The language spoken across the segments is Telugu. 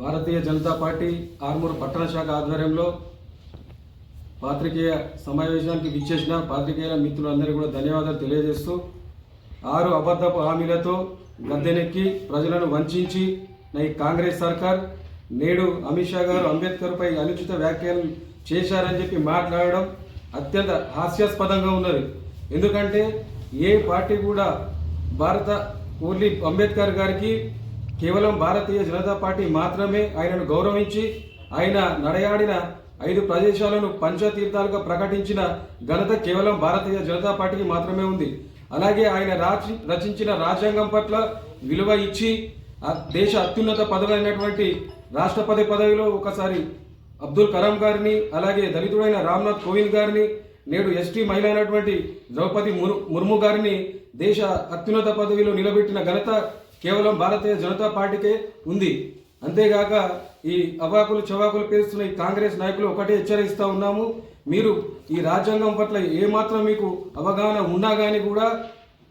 భారతీయ జనతా పార్టీ ఆర్మూరు పట్టణ శాఖ ఆధ్వర్యంలో పాత్రికేయ సమావేశానికి విచ్చేసిన పాత్రికేయుల మిత్రులందరికీ కూడా ధన్యవాదాలు తెలియజేస్తూ ఆరు అబద్ధపు హామీలతో గద్దెనెక్కి ప్రజలను వంచించి ఈ కాంగ్రెస్ సర్కార్ నేడు అమిత్ షా గారు అంబేద్కర్పై అనుచిత వ్యాఖ్యలు చేశారని చెప్పి మాట్లాడడం అత్యంత హాస్యాస్పదంగా ఉన్నది. ఎందుకంటే ఏ పార్టీ కూడా భారత ఓన్లీ అంబేద్కర్ గారికి కేవలం భారతీయ జనతా పార్టీ మాత్రమే ఆయనను గౌరవించి ఆయన నడయాడిన ఐదు ప్రదేశాలను పంచతీర్థాలుగా ప్రకటించిన ఘనత కేవలం భారతీయ జనతా పార్టీకి మాత్రమే ఉంది. అలాగే ఆయన రాచి రచించిన రాజ్యాంగం పట్ల విలువ ఇచ్చి దేశ అత్యున్నత పదవి అయినటువంటి రాష్ట్రపతి పదవిలో ఒకసారి అబ్దుల్ కలాం గారిని అలాగే దళితుడైన రామ్నాథ్ కోవింద్ గారిని నేడు ఎస్టీ మహిళ అయినటువంటి ద్రౌపది ముర్- ముర్ము గారిని దేశ అత్యున్నత పదవిలో నిలబెట్టిన ఘనత కేవలం భారతీయ జనతా పార్టీకే ఉంది. అంతేగాక ఈ అవాకులు చవాకులు పేరుస్తున్న ఈ కాంగ్రెస్ నాయకులు ఒకటే హెచ్చరిస్తూ ఉన్నాము. మీరు ఈ రాజ్యాంగం పట్ల ఏమాత్రం మీకు అవగాహన ఉన్నా కానీ కూడా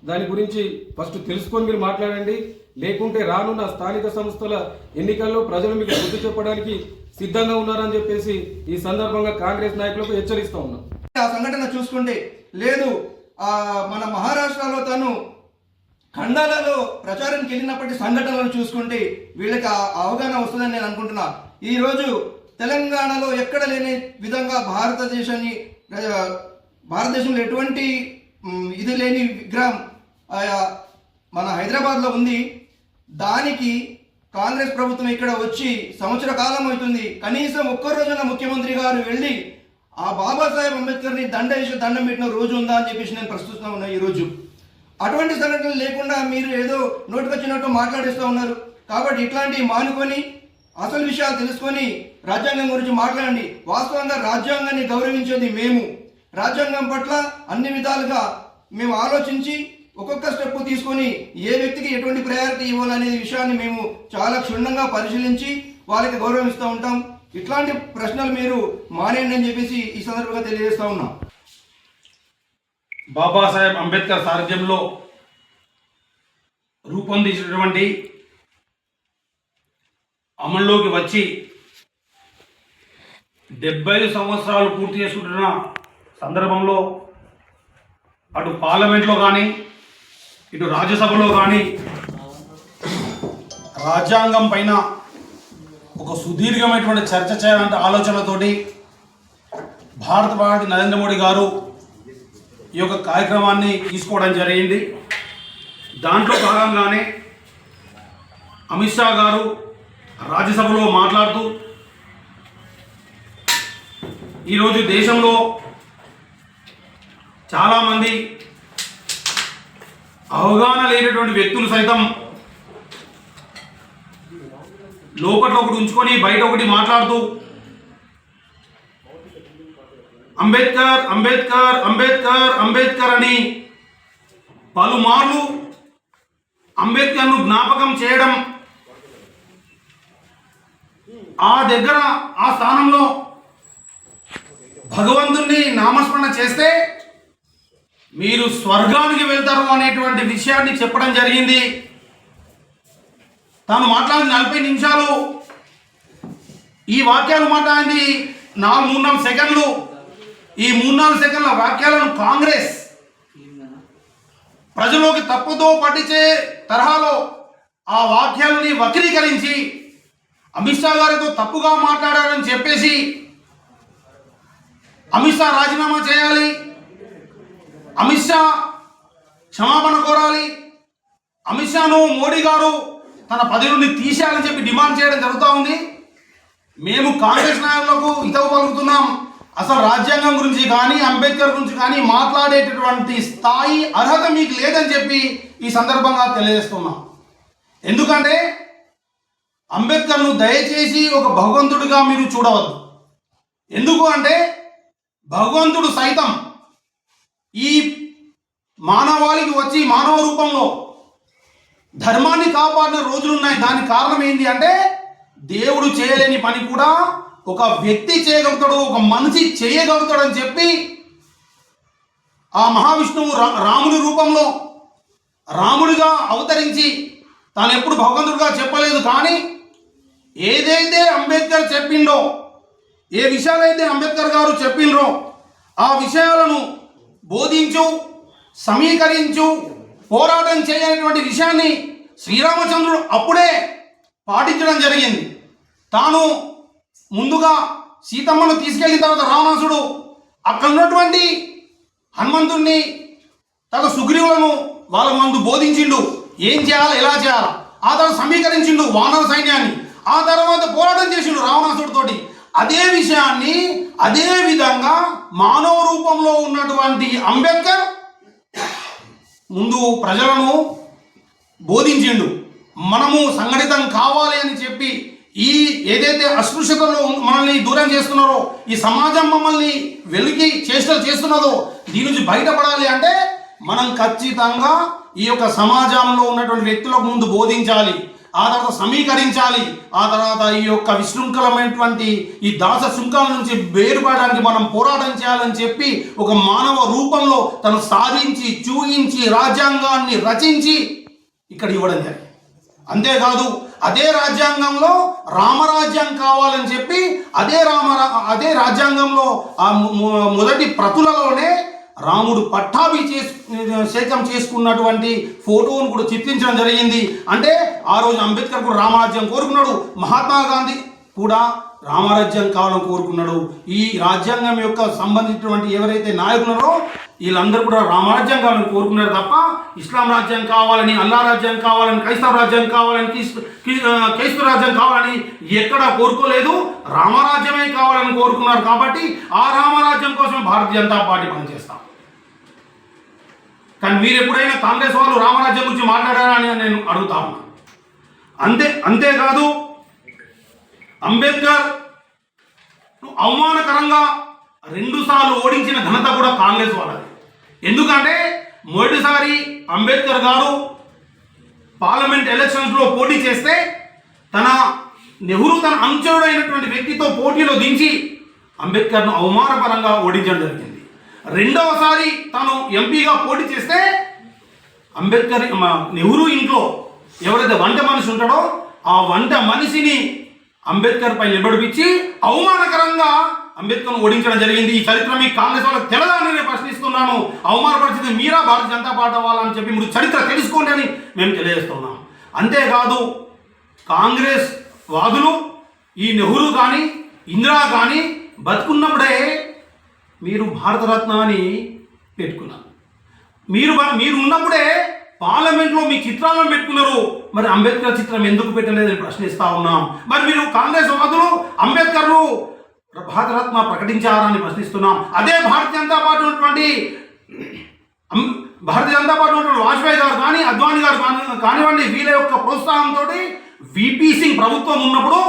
దాని గురించి ఫస్ట్ తెలుసుకొని మీరు మాట్లాడండి. లేకుంటే రానున్న స్థానిక సంస్థల ఎన్నికల్లో ప్రజలు మీకు గుర్తు చెప్పడానికి సిద్ధంగా ఉన్నారని చెప్పేసి ఈ సందర్భంగా కాంగ్రెస్ నాయకులకు హెచ్చరిస్తూ ఉన్నాం. ఆ సంఘటన చూసుకుంటే లేదు. మన మహారాష్ట్రలో తను ఖండాలలో ప్రచారానికి వెళ్ళినప్పటి సంఘటనలను చూసుకుంటే వీళ్ళకి అవగాహన వస్తుందని నేను అనుకుంటున్నా. ఈరోజు తెలంగాణలో ఎక్కడ లేని విధంగా భారతదేశాన్ని భారతదేశంలో ఎటువంటి ఇది లేని విగ్రహం మన హైదరాబాద్లో ఉంది. దానికి కాంగ్రెస్ ప్రభుత్వం ఇక్కడ వచ్చి సంవత్సర కాలం అవుతుంది. కనీసం ఒక్క రోజున ముఖ్యమంత్రి గారు వెళ్ళి ఆ బాబాసాహెబ్ అంబేద్కర్ని దండ వేసి దండం పెట్టిన రోజు ఉందా అని చెప్పేసి నేను ప్రస్తుతం ఉన్నా ఈ రోజు. అటువంటి సంఘటనలు లేకుండా మీరు ఏదో నోటికొచ్చినట్టు మాట్లాడిస్తూ ఉన్నారు. కాబట్టి ఇట్లాంటివి మానుకొని అసలు విషయాలు తెలుసుకొని రాజ్యాంగం గురించి మాట్లాడండి. వాస్తవంగా రాజ్యాంగాన్ని గౌరవించేది మేము. రాజ్యాంగం పట్ల అన్ని విధాలుగా మేము ఆలోచించి ఒక్కొక్క స్టెప్ తీసుకొని ఏ వ్యక్తికి ఎటువంటి ప్రయారిటీ ఇవ్వాలనే విషయాన్ని మేము చాలా క్షుణ్ణంగా పరిశీలించి వాళ్ళకి గౌరవం ఇస్తూ ఉంటాం. ఇట్లాంటి ప్రశ్నలు మీరు మానేయండి అని చెప్పేసి ఈ సందర్భంగా తెలియజేస్తా ఉన్నాం. బాబాసాహెబ్ అంబేద్కర్ సారథ్యంలో రూపొందించినటువంటి అమల్లోకి వచ్చి డెబ్బై సంవత్సరాలు పూర్తి చేసుకుంటున్న సందర్భంలో అటు పార్లమెంట్లో కానీ ఇటు రాజ్యసభలో కానీ రాజ్యాంగం పైన ఒక సుదీర్ఘమైనటువంటి చర్చ చేయాలంటే ఆలోచనతోటి భారత ప్రధాని నరేంద్ర మోడీ గారు ఈ యొక్క కార్యక్రమాన్ని తీసుకోవడం జరిగింది. దాంట్లో భాగంగానే అమిత్ షా గారు రాజ్యసభలో మాట్లాడుతూ ఈరోజు దేశంలో చాలామంది అవగాహన లేనటువంటి వ్యక్తులు సైతం లోపల ఒకటి ఉంచుకొని బయట ఒకటి మాట్లాడుతూ అంబేద్కర్ అంబేద్కర్ అంబేద్కర్ అంబేద్కర్ అని పలుమార్లు అంబేద్కర్ను జ్ఞాపకం చేయడం ఆ దగ్గర ఆ స్థానంలో భగవంతుణ్ణి నామస్మరణ చేస్తే మీరు స్వర్గానికి వెళ్తారు అనేటువంటి విషయాన్ని చెప్పడం జరిగింది. తాను మాట్లాడిన నలభై నిమిషాలు. ఈ వాక్యాలు మాట్లాడింది నాలుగు మూడు నాలుగు సెకండ్లు. ఈ మూడు నాలుగు సెకండ్ల వాక్యాలను కాంగ్రెస్ ప్రజలోకి తప్పుతో పట్టించే తరహాలో ఆ వాక్యాలని వక్రీకరించి అమిత్ షా గారితో తప్పుగా మాట్లాడారని చెప్పేసి అమిత్ షా రాజీనామా చేయాలి. అమిత్ షా క్షమాపణ కోరాలి. అమిత్ షాను మోడీ గారు తన పది నుండి తీసేయాలని చెప్పి డిమాండ్ చేయడం జరుగుతూ ఉంది. మేము కాంగ్రెస్ నాయకులకు హితవు పలుకుతున్నాం. అసలు రాజ్యాంగం గురించి కానీ అంబేద్కర్ గురించి కానీ మాట్లాడేటటువంటి స్థాయి అర్హత మీకు లేదని చెప్పి ఈ సందర్భంగా తెలియజేస్తున్నాం. ఎందుకంటే అంబేద్కర్ను దయచేసి ఒక భగవంతుడిగా మీరు చూడవద్దు. ఎందుకు అంటే భగవంతుడు సైతం ఈ మానవాళికి వచ్చి మానవ రూపంలో ధర్మాన్ని కాపాడిన రోజులు ఉన్నాయి దానికి కారణం ఏంటి అంటే దేవుడు చేయలేని పని కూడా ఒక వ్యక్తి చేయగలుగుతాడు ఒక మనిషి చేయగలుగుతాడని చెప్పి ఆ మహావిష్ణువు రా- రాముని రూపంలో రాముడిగా అవతరించి తాను ఎప్పుడు భగవంతుడిగా చెప్పలేదు కానీ ఏదైతే అంబేద్కర్ చెప్పిండో ఏ విషయాలైతే అంబేద్కర్ గారు చెప్పిండ్రో ఆ విషయాలను బోధించు సమీకరించు పోరాటం చేయనటువంటి విషయాన్ని శ్రీరామచంద్రుడు అప్పుడే పాటించడం జరిగింది. తాను ముందుగా సీతమ్మను తీసుకెళ్ళిన తర్వాత రావణాసుడు అక్కడ ఉన్నటువంటి హనుమంతుణ్ణి తన సుగ్రీవులను వాళ్ళ ముందు బోధించిండు. ఏం చేయాలి ఎలా చేయాలి? ఆ తర్వాత సమీకరించిండు వానర సైన్యాన్ని. ఆ తర్వాత పోరాటం చేసిండు రావణాసుడితోటి అదే విషయాన్ని అదే విధంగా మానవ రూపంలో ఉన్నటువంటి అంబేద్కర్ ముందు ప్రజలను బోధించిండు. మనము సంఘటితం కావాలి అని చెప్పి ఏదైతే అస్పృశ్యతలు మనల్ని దూరం చేస్తున్నారో ఈ సమాజం మమ్మల్ని వెలికి చేష్టలు చేస్తున్నదో దీని నుంచి బయటపడాలి అంటే మనం ఖచ్చితంగా ఈ యొక్క సమాజంలో ఉన్నటువంటి వ్యక్తులకు ముందు బోధించాలి ఆ తర్వాత సమీకరించాలి ఆ తర్వాత ఈ యొక్క విశృంఖలమైనటువంటి ఈ దాస శృంఖల నుంచి వేరుపడడానికి మనం పోరాటం చేయాలని చెప్పి ఒక మానవ రూపంలో తను సాధించి చూయించి రాజ్యాంగాన్ని రచించి ఇక్కడ ఇవ్వడం జరిగింది. అంతేకాదు అదే రాజ్యాంగంలో రామరాజ్యం కావాలని చెప్పి అదే రామ అదే రాజ్యాంగంలో ఆ మొదటి ప్రతులలోనే రాముడు పట్టాభి చేసు శేఖం చేసుకున్నటువంటి ఫోటోను కూడా చిత్రించడం జరిగింది. అంటే ఆ రోజు అంబేద్కర్ కూడా రామరాజ్యం కోరుకున్నాడు. మహాత్మా గాంధీ కూడా రామరాజ్యం కావాలని కోరుకున్నాడు. ఈ రాజ్యాంగం యొక్క సంబంధించినటువంటి ఎవరైతే నాయకులున్నారో వీళ్ళందరూ కూడా రామరాజ్యం కావాలని కోరుకున్నారు తప్ప ఇస్లాం రాజ్యం కావాలని అల్లా రాజ్యం కావాలని క్రైస్తవ రాజ్యం కావాలని క్రైస్తవ రాజ్యం కావాలని ఎక్కడా కోరుకోలేదు. రామరాజ్యమే కావాలని కోరుకున్నారు కాబట్టి ఆ రామరాజ్యం కోసం భారతీయ జనతా పార్టీ పనిచేస్తాం. కానీ మీరు ఎప్పుడైనా కాంగ్రెస్ వాళ్ళు రామరాజ్యం గురించి మాట్లాడారా అని నేను అడుగుతా ఉన్నా. అంతే అంతేకాదు అంబేద్కర్ అవమానకరంగా రెండు సార్లు ఓడించిన ఘనత కూడా కాంగ్రెస్ వాళ్ళది. ఎందుకంటే మొదటిసారి అంబేద్కర్ గారు పార్లమెంట్ ఎలక్షన్స్లో పోటీ చేస్తే తన నెహ్రూ తన అనుచరుడైనటువంటి వ్యక్తితో పోటీలో దించి అంబేద్కర్ను అవమానపరంగా ఓడించడం జరిగింది. రెండవసారి తాను ఎంపీగా పోటీ చేస్తే అంబేద్కర్ మా నెహ్రూ ఇంట్లో ఎవరైతే వంట మనిషి ఉంటాడో ఆ వంట మనిషిని అంబేద్కర్ పై నిలబడిపించి అవమానకరంగా అంబేద్కర్ను ఓడించడం జరిగింది. ఈ చరిత్ర మీ కాంగ్రెస్ వాళ్ళకి తెలదా అని నేను ప్రశ్నిస్తున్నాను. అవమానపరిచింది మీరా? భారతీయ జనతా పార్టీ వాళ్ళని చెప్పి మీరు చరిత్ర తెలుసుకోండి అని మేము తెలియజేస్తున్నాం. అంతేకాదు కాంగ్రెస్ వాదులు ఈ నెహ్రూ కానీ ఇందిరా కానీ బతుకున్నప్పుడే మీరు భారతరత్న అని పెట్టుకున్నారు. మీరు మీరు ఉన్నప్పుడే పార్లమెంట్లో మీ చిత్రాలను పెట్టుకున్నారు. మరి అంబేద్కర్ చిత్రం ఎందుకు పెట్టలేదని ప్రశ్నిస్తా ఉన్నాం. మరి మీరు కాంగ్రెస్ వాదులు అంబేద్కర్ను భారతరత్న ప్రకటించారని ప్రశ్నిస్తున్నాం. అదే భారతీయ జనతా పార్టీ ఉన్నటువంటి భారతీయ జనతా పార్టీ ఉన్నటువంటి వాజ్పేయి గారు కానీ అద్వానీ గారు కానివ్వండి వీళ్ళ యొక్క ప్రోత్సాహంతో విపి సింగ్ ప్రభుత్వం ఉన్నప్పుడు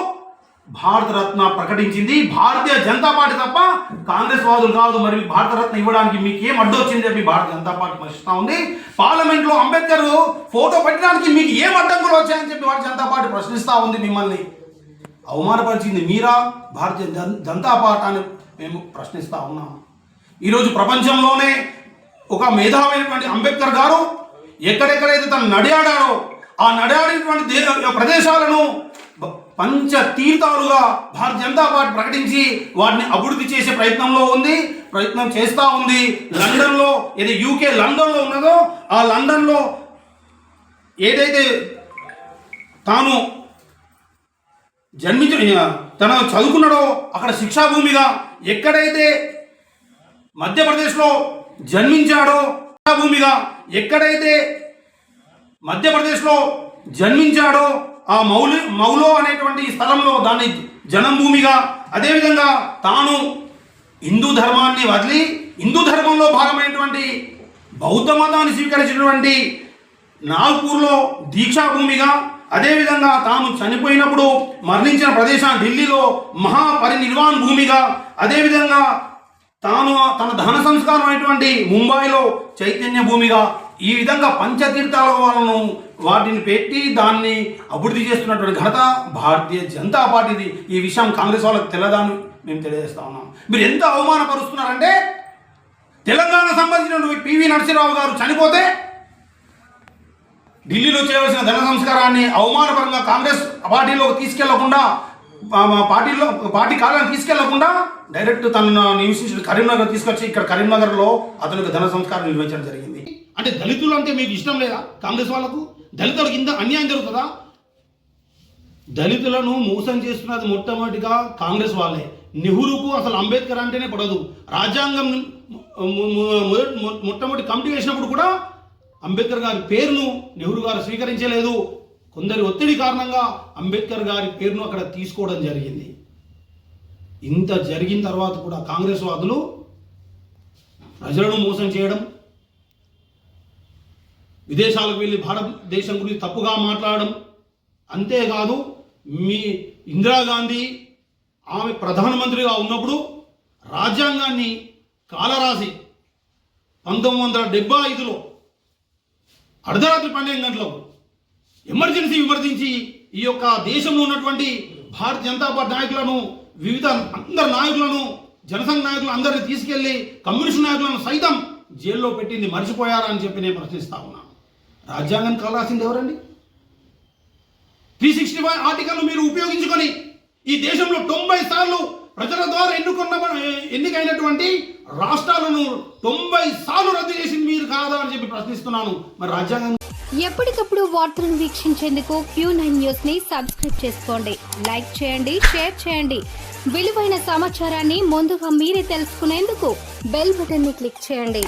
భారతరత్న ప్రకటించింది. భారతీయ జనతా పార్టీ తప్ప కాంగ్రెస్ వాదులు కాదు. మరి భారతరత్న ఇవ్వడానికి మీకు ఏం అడ్డు వచ్చింది చెప్పి భారత జనతా పార్టీ ప్రశ్నిస్తూ ఉంది. పార్లమెంట్లో అంబేద్కర్ ఫోటో పెట్టడానికి మీకు ఏం అడ్డంకులు వచ్చాయని చెప్పి భారత జనతా పార్టీ ప్రశ్నిస్తూ ఉంది మిమ్మల్ని. అవమానపరిచింది మీరా? భారతీయ జన్- జనతా పార్టీ అని మేము ప్రశ్నిస్తూ ఉన్నాం. ఈరోజు ప్రపంచంలోనే ఒక మేధావైనటువంటి అంబేద్కర్ గారు ఎక్కడెక్కడైతే తను నడియాడాడో ఆ నడియాడినటువంటి ప్రదేశాలను పంచ తీర్థాలుగా భారతీయ జనతా పార్టీ ప్రకటించి వాటిని అభివృద్ధి చేసే ప్రయత్నంలో ఉంది. ప్రయత్నం చేస్తూ ఉంది. లండన్లో ఏది యూకే లండన్లో ఉన్నదో ఆ లండన్లో ఏదైతే తాను జన్మించిన తన చదువుకున్నాడో అక్కడ శిక్షాభూమిగా ఎక్కడైతే మధ్యప్రదేశ్లో జన్మించాడో భూమిగా ఎక్కడైతే మధ్యప్రదేశ్లో జన్మించాడో ఆ మౌలి మౌలో అనేటువంటి స్థలంలో దాన్ని జనంభూమిగా అదేవిధంగా తాను హిందూ ధర్మాన్ని వదిలి హిందూ ధర్మంలో భాగమైనటువంటి బౌద్ధ మతాన్ని స్వీకరించినటువంటి నాగ్పూర్లో దీక్షాభూమిగా అదేవిధంగా తాను చనిపోయినప్పుడు మరణించిన ప్రదేశం ఢిల్లీలో మహాపరినిర్వాణ్ భూమిగా అదేవిధంగా తాను తన ధన సంస్కారం అయినటువంటి ముంబైలో చైతన్య భూమిగా ఈ విధంగా పంచతీర్థాల వాళ్ళను వాటిని పెట్టి దాన్ని అభివృద్ధి చేస్తున్నటువంటి ఘనత భారతీయ జనతా పార్టీది. ఈ విషయం కాంగ్రెస్ వాళ్ళకి తెలదాన్ని మేము తెలియజేస్తా ఉన్నాం. మీరు ఎంత అవమానపరుస్తున్నారంటే తెలంగాణ సంబంధించినటువంటి పివి నరసింహరావు గారు చనిపోతే ఢిల్లీలో చేయవలసిన ధన సంస్కారాన్ని అవమానపరంగా కాంగ్రెస్ పార్టీలోకి తీసుకెళ్ళకుండా మా పార్టీలో పార్టీ కార్యాలయం తీసుకెళ్ళకుండా డైరెక్ట్ తనను నివసించిన కరీంనగర్ తీసుకొచ్చి ఇక్కడ కరీంనగర్లో అతనికి ధన సంస్కారం నిర్వహించడం జరిగింది. అంటే దళితులు అంటే మీకు ఇష్టం లేదా కాంగ్రెస్ వాళ్ళకు? దళితులకు ఇంత అన్యాయం జరుగుతుందా? దళితులను మోసం చేస్తున్నది మొట్టమొదటిగా కాంగ్రెస్ వాళ్ళే. నెహ్రూకు అసలు అంబేద్కర్ అంటేనే పడదు. రాజ్యాంగం మొట్టమొదటి కమిటీ వేసినప్పుడు కూడా అంబేద్కర్ గారి పేరును నెహ్రూ గారు స్వీకరించలేదు. కొందరి ఒత్తిడి కారణంగా అంబేద్కర్ గారి పేరును అక్కడ తీసుకోవడం జరిగింది. ఇంత జరిగిన తర్వాత కూడా కాంగ్రెస్ వాదులు ప్రజలను మోసం చేయడం విదేశాలకు వెళ్ళి భారతదేశం గురించి తప్పుగా మాట్లాడడం అంతేకాదు మీ ఇందిరాగాంధీ ఆమె ప్రధానమంత్రిగా ఉన్నప్పుడు రాజ్యాంగాన్ని కాలరాసి పంతొమ్మిది వందల డెబ్బై ఐదులో అర్ధరాత్రి పన్నెండు గంటలకు ఎమర్జెన్సీ విమర్శించి ఈ యొక్క దేశంలో ఉన్నటువంటి భారతీయ జనతా పార్టీ నాయకులను వివిధ అందరి నాయకులను జనసంఘ నాయకులు అందరిని తీసుకెళ్ళి కమ్యూనిస్ట్ నాయకులను సైతం జైల్లో పెట్టింది మర్చిపోయారా అని చెప్పి నేను ప్రశ్నిస్తా ఉన్నాను రాజ్యాంగాన్ని కాలాల్సింది ఎవరండి? త్రీ సిక్స్టీ ఫైవ్ ఆర్టికల్ మీరు ఉపయోగించుకొని ఈ దేశంలో తొంభై సార్లు ప్రజల ద్వారా ఎన్నుకున్న ఎన్నికైనటువంటి రాష్ట్రాలను తొంభై సార్లు రద్దు చేసింది మీరు కాదా అని చెప్పి ప్రశ్నిస్తున్నాను. మరి రాజ్యాంగం ఎప్పటికప్పుడు వార్తలను వీక్షించేందుకు క్యూ నైన్ న్యూస్ని సబ్స్క్రైబ్ చేసుకోండి. లైక్ చేయండి షేర్ చేయండి. విలువైన సమాచారాన్ని ముందుగా మీరే తెలుసుకునేందుకు బెల్ బటన్ని క్లిక్ చేయండి.